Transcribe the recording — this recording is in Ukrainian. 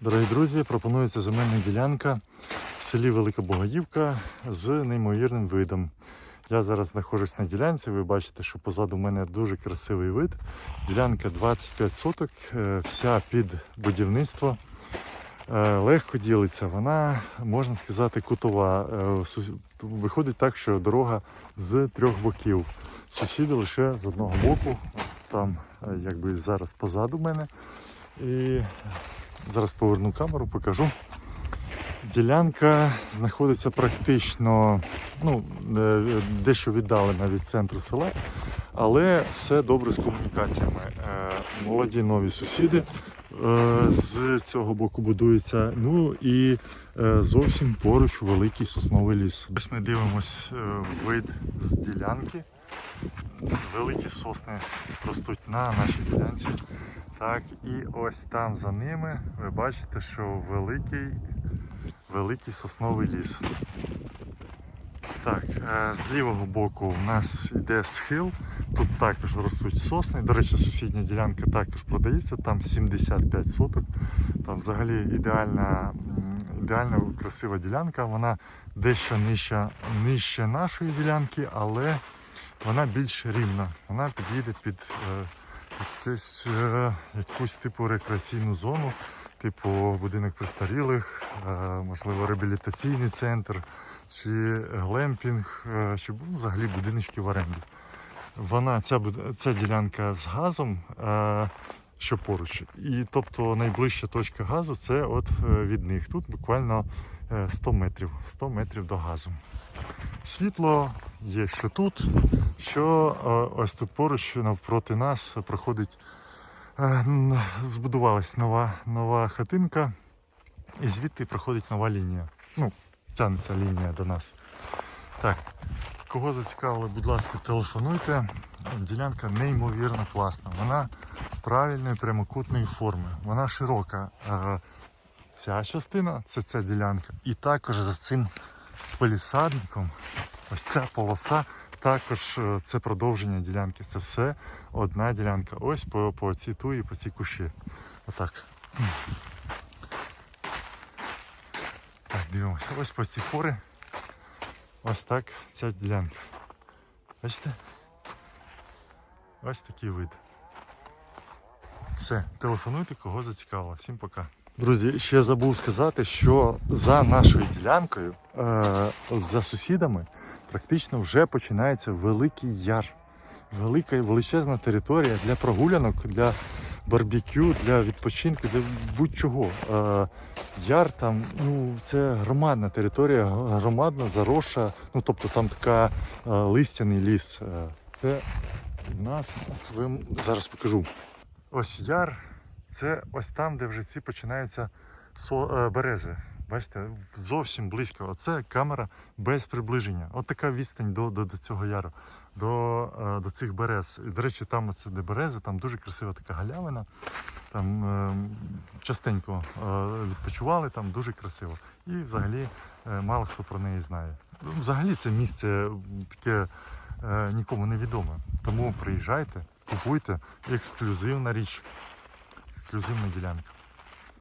Дорогі друзі, пропонується земельна ділянка в селі Велика Богоївка з неймовірним видом. Я зараз знаходжусь на ділянці. Ви бачите, що позаду мене дуже красивий вид. Ділянка 25 соток, е, вся під будівництво. Е, Легко ділиться. Вона, можна сказати, кутова. Е, Виходить так, що дорога з трьох боків. Сусіди лише з одного боку. Ось там, якби зараз позаду мене. І зараз поверну камеру, покажу. Ділянка знаходиться практично ну, е, дещо віддалена від центру села, але все добре з комунікаціями. Е, Молоді нові сусіди е, з цього боку будуються. Ну і зовсім поруч великий сосновий ліс. Ось ми дивимось вид з ділянки. Великі сосни ростуть на нашій ділянці. Так, і ось там за ними ви бачите, що великий, великий сосновий ліс. Так, е, з лівого боку в нас йде схил. Тут також ростуть сосни. До речі, сусідня ділянка також продається, там 75 соток. Там взагалі ідеальна, ідеальна красива ділянка. Вона дещо нижча, нижче нашої ділянки, але вона більш рівна. Вона підійде під якусь, е, якусь типу рекреаційну зону, типу будинок престарілих, е, можливо, реабілітаційний центр чи глемпінг, е, чи ну, взагалі будиночки в оренді. Вона, ця, ця ділянка з газом, що поруч. І тобто найближча точка газу це от е, від них. Тут буквально е, 100 метрів, 100 метрів до газу. Світло є що тут, що е, ось тут поруч навпроти нас проходить, е, збудувалась нова, нова хатинка, і звідти проходить нова лінія. Ну, тягнеться лінія до нас. Так, кого зацікавило, будь ласка, телефонуйте. Ділянка неймовірно класна. Вона правильної прямокутної форми. Вона широка. Е, Ця частина це ця ділянка. І також за цим полісадником ось ця полоса. Також е, це продовження ділянки. Це все одна ділянка. Ось по, по цій туї, по цій кущі. Отак. Так, дивимося. Ось по ці фори. Ось так ця ділянка. Бачите? Ось такий вид. Все, телефонуйте, кого зацікавило. Всім пока. Друзі, ще забув сказати, що за нашою ділянкою, е, за сусідами, практично вже починається великий яр. Велика і величезна територія для прогулянок, для барбекю, для відпочинку, для будь-чого. Е, яр там, ну, це громадна територія, громадна, заросша, ну тобто там така е, листяний ліс. Це нас, от ви м- зараз покажу. Ось яр, це ось там, де вже ці починаються е, берези. Бачите, зовсім близько. Оце камера без приближення. От така відстань до, до, до цього яру, до, е, до цих берез. До речі, там оце де берези, там дуже красива така галявина. Там е, частенько е, відпочивали, там дуже красиво. І взагалі е, мало хто про неї знає. Взагалі це місце таке е, нікому не відоме. Тому приїжджайте, купуйте ексклюзивна річ, ексклюзивна ділянка.